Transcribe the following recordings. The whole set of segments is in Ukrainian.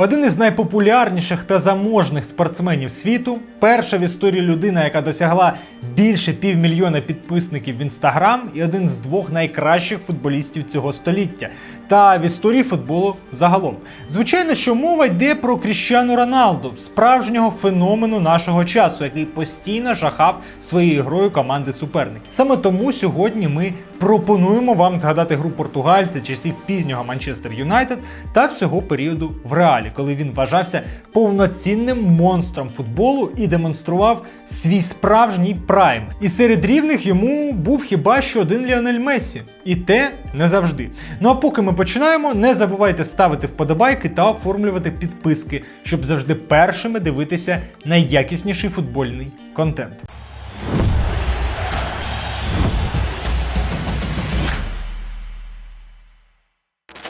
Один із найпопулярніших та заможних спортсменів світу, перша в історії людина, яка досягла більше півмільйона підписників в інстаграм, і один з двох найкращих футболістів цього століття та в історії футболу загалом. Звичайно, що мова йде про Кріщану Роналду, справжнього феномену нашого часу, який постійно жахав своєю грою команди суперників. Саме тому сьогодні ми пропонуємо вам згадати гру португальця часів пізнього Манчестер Юнайтед та всього періоду в реалі, коли він вважався повноцінним монстром футболу і демонстрував свій справжній прайм. І серед рівних йому був хіба що один Ліонель Мессі. І те не завжди. Ну а поки ми починаємо, не забувайте ставити вподобайки та оформлювати підписки, щоб завжди першими дивитися найякісніший футбольний контент.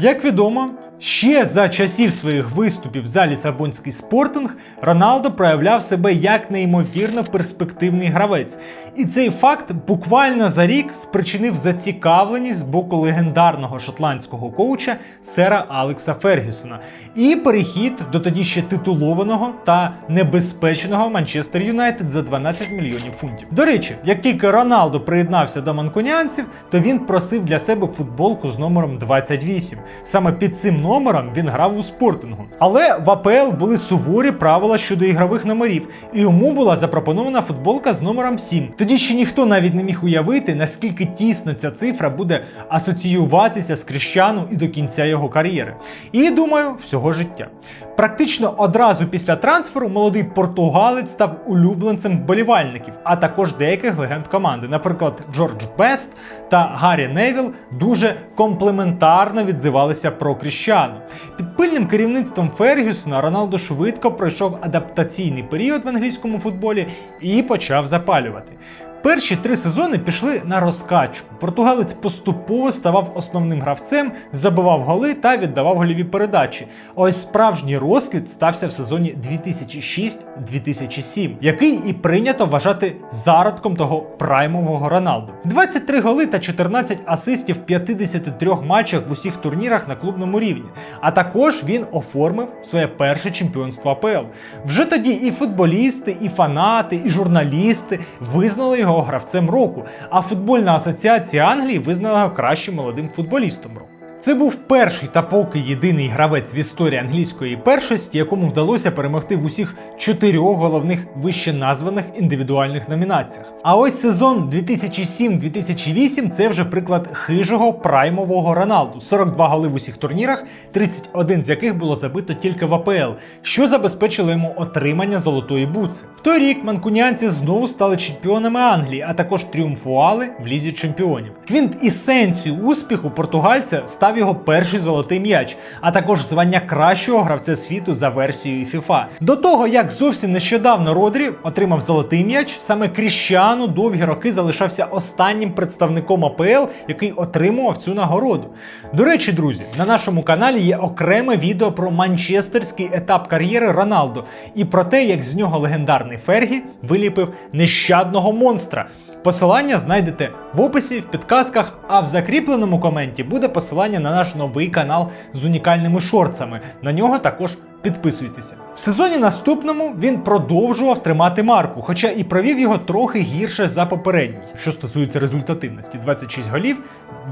Як відомо, ще за часів своїх виступів за Лісабонський спортинг Роналдо проявляв себе як неймовірно перспективний гравець. І цей факт буквально за рік спричинив зацікавленість з боку легендарного шотландського коуча сера Алекса Фергюсона і перехід до тоді ще титулованого та небезпечного Манчестер Юнайтед за 12 мільйонів фунтів. До речі, як тільки Роналдо приєднався до манкунянців, то він просив для себе футболку з номером 28. Саме під цим номером він грав у спортингу. Але в АПЛ були суворі правила щодо ігрових номерів, і йому була запропонована футболка з номером 7. Тоді ще ніхто навіть не міг уявити, наскільки тісно ця цифра буде асоціюватися з Кріщану і до кінця його кар'єри. І думаю, всього життя. Практично одразу після трансферу молодий португалець став улюбленцем вболівальників, а також деяких легенд команди. Наприклад, Джордж Бест та Гаррі Невіл дуже комплементарно відзивалися про Кріщану. Під пильним керівництвом Фергюсона Роналдо швидко пройшов адаптаційний період в англійському футболі і почав запалювати. Перші три сезони пішли на розкачку. Португалець поступово ставав основним гравцем, забивав голи та віддавав голіві передачі. Ось справжній розквіт стався в сезоні 2006-2007, який і прийнято вважати зародком того праймового Роналду. 23 голи та 14 асистів в 53 матчах в усіх турнірах на клубному рівні. А також він оформив своє перше чемпіонство АПЛ. Вже тоді і футболісти, і фанати, і журналісти визнали його гравцем року. А футбольна асоціація Англії визнала його кращим молодим футболістом року. Це був перший та поки єдиний гравець в історії англійської першості, якому вдалося перемогти в усіх чотирьох головних вище названих індивідуальних номінаціях. А ось сезон 2007-2008 це вже приклад хижого праймового Роналду. 42 голи в усіх турнірах, 31 з яких було забито тільки в АПЛ, що забезпечило йому отримання золотої буци. В той рік манкунянці знову стали чемпіонами Англії, а також тріумфували в лізі чемпіонів. Квінт ісенцію успіху португальця став його перший золотий м'яч, а також звання кращого гравця світу за версією FIFA. До того як зовсім нещодавно Родрі отримав золотий м'яч, саме Кріщану довгі роки залишався останнім представником АПЛ, який отримував цю нагороду. До речі, друзі, на нашому каналі є окреме відео про манчестерський етап кар'єри Роналду і про те, як з нього легендарний Фергі виліпив нещадного монстра. Посилання знайдете в описі, в підказках, а в закріпленому коменті буде посилання на наш новий канал з унікальними шорцами. На нього також підписуйтеся. В сезоні наступному він продовжував тримати марку, хоча і провів його трохи гірше за попередній, що стосується результативності: 26 голів,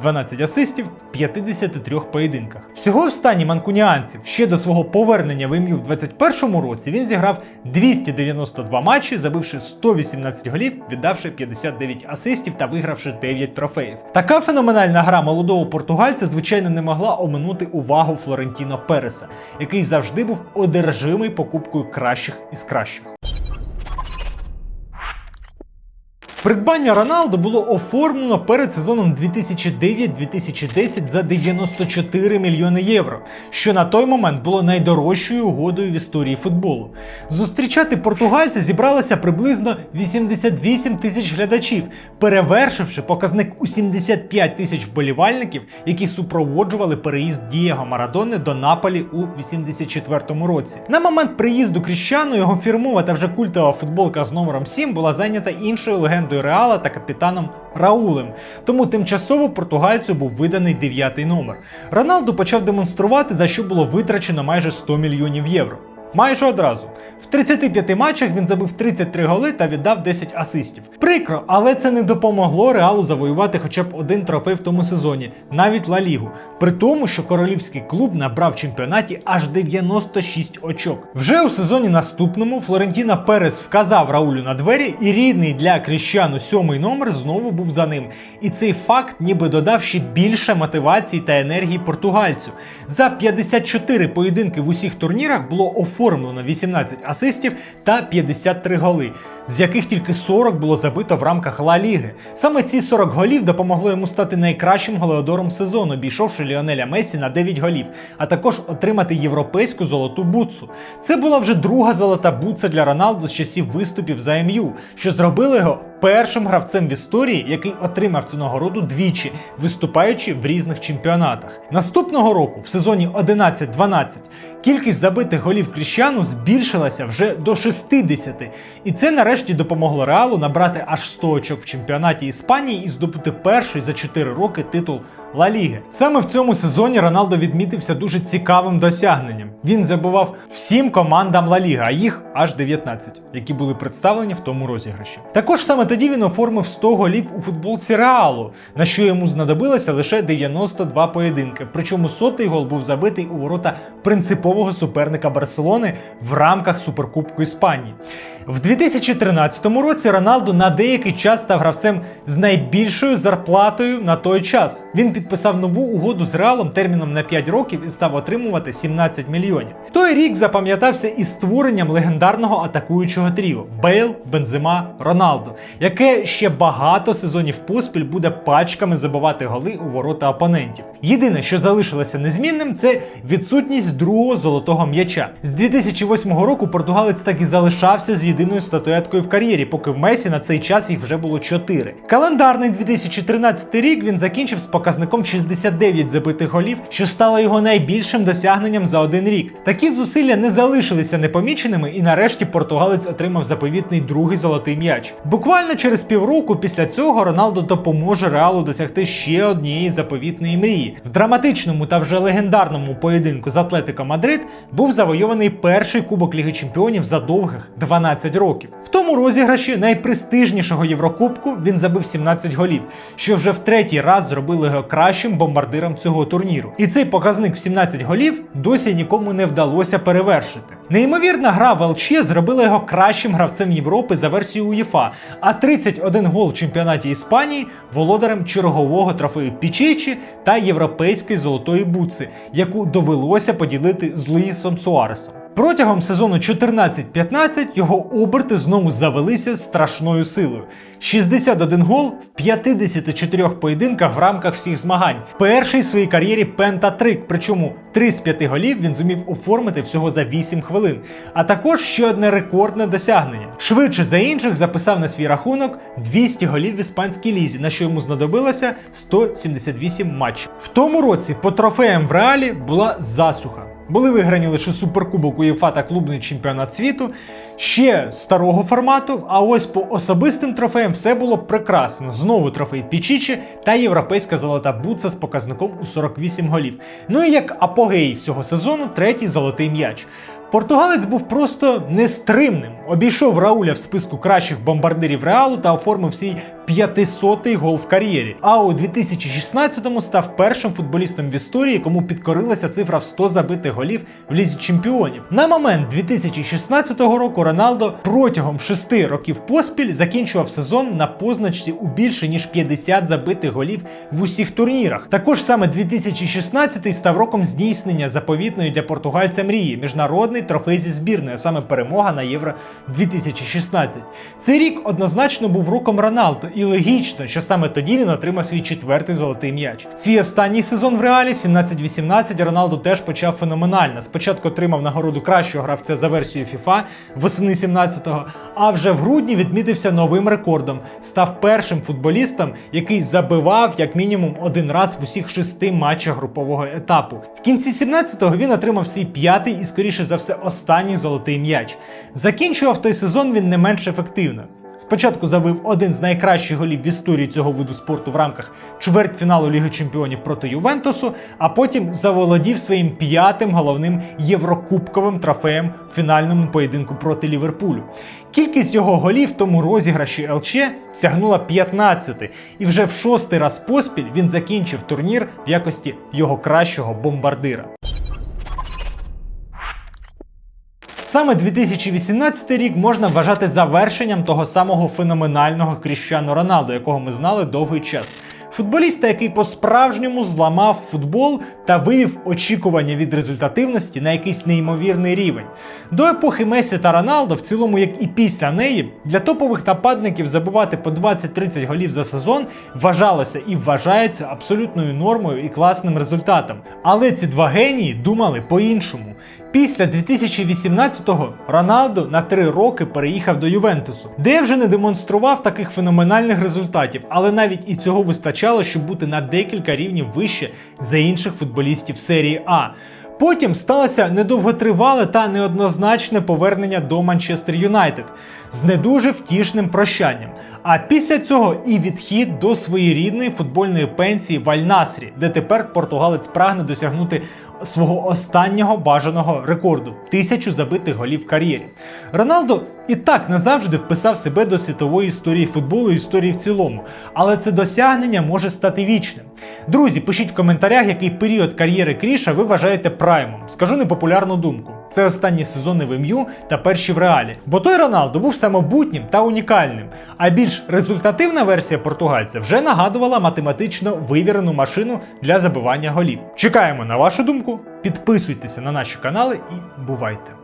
12 асистів в 53 поєдинках. Всього в стані манкуніанців ще до свого повернення в ім'ю в 21 році він зіграв 292 матчі, забивши 118 голів, віддавши 59 асистів та вигравши 9 трофеїв. Така феноменальна гра молодого португальця, звичайно, не могла оминути увагу Флорентіно Переса, який завжди був одержимий покупкою кращих із кращих. Придбання Роналду було оформлено перед сезоном 2009-2010 за 94 мільйони євро, що на той момент було найдорожчою угодою в історії футболу. Зустрічати португальця зібралося приблизно 88 тисяч глядачів, перевершивши показник у 75 тисяч вболівальників, які супроводжували переїзд Дієго Марадони до Наполі у 84 році. На момент приїзду Кріщану його фірмова та вже культова футболка з номером 7 була зайнята іншою легендою легендою Реала та капітаном Раулем. Тому тимчасово португальцю був виданий дев'ятий номер. Роналду почав демонструвати, за що було витрачено майже 100 мільйонів євро. Майже одразу. В 35 матчах він забив 33 голи та віддав 10 асистів. Прикро, але це не допомогло Реалу завоювати хоча б один трофей в тому сезоні, навіть Ла Лігу. При тому, що королівський клуб набрав в чемпіонаті аж 96 очок. Вже у сезоні наступному Флорентіна Перес вказав Раулю на двері, і рідний для Кріщану сьомий номер знову був за ним. І цей факт ніби додав ще більше мотивації та енергії португальцю. За 54 поєдинки в усіх турнірах було оформлено 18 асистів та 53 голи, з яких тільки 40 було забито в рамках Ла Ліги. Саме ці 40 голів допомогли йому стати найкращим голеодором сезону, обійшовши Ліонеля Месі на 9 голів, а також отримати європейську золоту бутсу. Це була вже друга золота бутса для Роналду з часів виступів за МЮ, що зробило його першим гравцем в історії, який отримав цю нагороду двічі, виступаючи в різних чемпіонатах. Наступного року, в сезоні 11-12, кількість забитих голів Кріщану збільшилася вже до 60. І це нарешті допомогло Реалу набрати аж 100 очок в чемпіонаті Іспанії і здобути перший за 4 роки титул Ла Ліги. Саме в цьому сезоні Роналдо відмітився дуже цікавим досягненням. Він забував всім командам Ла Ліга, а їх аж 19, які були представлені в тому розіграші. Також саме тоді він оформив 100 голів у футболці Реалу, на що йому знадобилося лише 92 поєдинки. Причому сотий гол був забитий у ворота принципового суперника Барселони в рамках Суперкубку Іспанії. В 2013 році Роналду на деякий час став гравцем з найбільшою зарплатою на той час. Він підписав нову угоду з Реалом терміном на 5 років і став отримувати 17 мільйонів. Той рік запам'ятався із створенням легендарного атакуючого тріо Бейл, Бензема, Роналдо, яке ще багато сезонів поспіль буде пачками забивати голи у ворота опонентів. Єдине, що залишилося незмінним, це відсутність другого золотого м'яча. З 2008 року португалець так і залишався з єдиною статуеткою в кар'єрі, поки в Месі на цей час їх вже було 4. Календарний 2013 рік він закінчив з показником 69 забитих голів, що стало його найбільшим досягненням за один рік. Такі зусилля не залишилися непоміченими, і нарешті португалець отримав заповітний другий золотий м'яч. Буквально через півроку після цього Роналдо допоможе Реалу досягти ще однієї заповітної мрії. В драматичному та вже легендарному поєдинку з Атлетико Мадрид був завойований перший кубок Ліги Чемпіонів за довгих 12 років. В тому розіграші найпрестижнішого Єврокубку він забив 17 голів, що вже в третій раз зробило його кращим бомбардиром цього турніру. І цей показник в 17 голів досі нікому не вдалося перевершити. Неймовірна гра в ЛЧ зробила його кращим гравцем Європи за версією УЄФА, а 31 гол в чемпіонаті Іспанії володарем чергового трофею Пічичі та європейської золотої буци, яку довелося поділити з Луїсом Суаресом. Протягом сезону 14-15 його оберти знову завелися страшною силою. 61 гол в 54 поєдинках в рамках всіх змагань. Перший в своїй кар'єрі пентатрик, причому 3 з 5 голів він зумів оформити всього за 8 хвилин. А також ще одне рекордне досягнення. Швидше за інших записав на свій рахунок 200 голів в іспанській лізі, на що йому знадобилося 178 матчів. В тому році по трофеям в реалі була засуха. Були виграні лише суперкубок УЄФА та клубний чемпіонат світу, ще старого формату. А ось по особистим трофеям все було прекрасно. Знову трофей Пічічі та європейська золота буца з показником у 48 голів. Ну і як апогей всього сезону, третій золотий м'яч. Португалець був просто нестримним. Обійшов Рауля в списку кращих бомбардирів реалу та оформив свій 500-й гол в кар'єрі. А у 2016-му став першим футболістом в історії, кому підкорилася цифра в 100 забитих голів в лізі чемпіонів. На момент 2016 року Роналдо протягом 6 років поспіль закінчував сезон на позначці у більше ніж 50 забитих голів в усіх турнірах. Також саме 2016 став роком здійснення заповітної для португальця мрії міжнародний трофей зі збірної, саме перемога на Євро 2016. Цей рік однозначно був роком Роналдо, і логічно, що саме тоді він отримав свій четвертий золотий м'яч. Свій останній сезон в реалі 17-18 Роналдо теж почав феноменально. Спочатку отримав нагороду кращого гравця за версією FIFA восени 17-го, а вже в грудні відмітився новим рекордом. Став першим футболістом, який забивав як мінімум один раз в усіх шести матчах групового етапу. В кінці 17-го він отримав свій п'ятий і, скоріше за все, останній золотий м'яч. Закінчував той сезон він не менш ефективно. Спочатку забив один з найкращих голів в історії цього виду спорту в рамках чвертьфіналу Ліги Чемпіонів проти Ювентусу, а потім заволодів своїм п'ятим головним єврокубковим трофеєм в фінальному поєдинку проти Ліверпулю. Кількість його голів в тому розіграші ЛЧ сягнула 15, і вже в шостий раз поспіль він закінчив турнір в якості його кращого бомбардира. Саме 2018 рік можна вважати завершенням того самого феноменального Кріщану Роналду, якого ми знали довгий час. Футболіста, який по-справжньому зламав футбол та вивів очікування від результативності на якийсь неймовірний рівень. До епохи Месі та Роналдо, в цілому, як і після неї, для топових нападників забивати по 20-30 голів за сезон вважалося і вважається абсолютною нормою і класним результатом. Але ці два генії думали по-іншому. Після 2018-го Роналдо на три роки переїхав до Ювентусу, де вже не демонстрував таких феноменальних результатів, але навіть і цього вистачало, щоб бути на декілька рівнів вище за інших футболістів серії А. Потім сталося недовготривале та неоднозначне повернення до Манчестер Юнайтед з не дуже втішним прощанням. А після цього і відхід до своєрідної футбольної пенсії в Аль-Насрі, де тепер португалець прагне досягнути свого останнього бажаного рекорду тисячу забитих голів в кар'єрі. Роналдо і так назавжди вписав себе до світової історії футболу і історії в цілому, але це досягнення може стати вічним. Друзі, пишіть в коментарях, який період кар'єри Кріша ви вважаєте праймом. Скажу непопулярну думку. Це останні сезони в МЮ та перші в реалі. Бо той Роналдо був самобутнім та унікальним. А більш результативна версія португальця вже нагадувала математично вивірену машину для забивання голів. Чекаємо на вашу думку, підписуйтеся на наші канали і бувайте!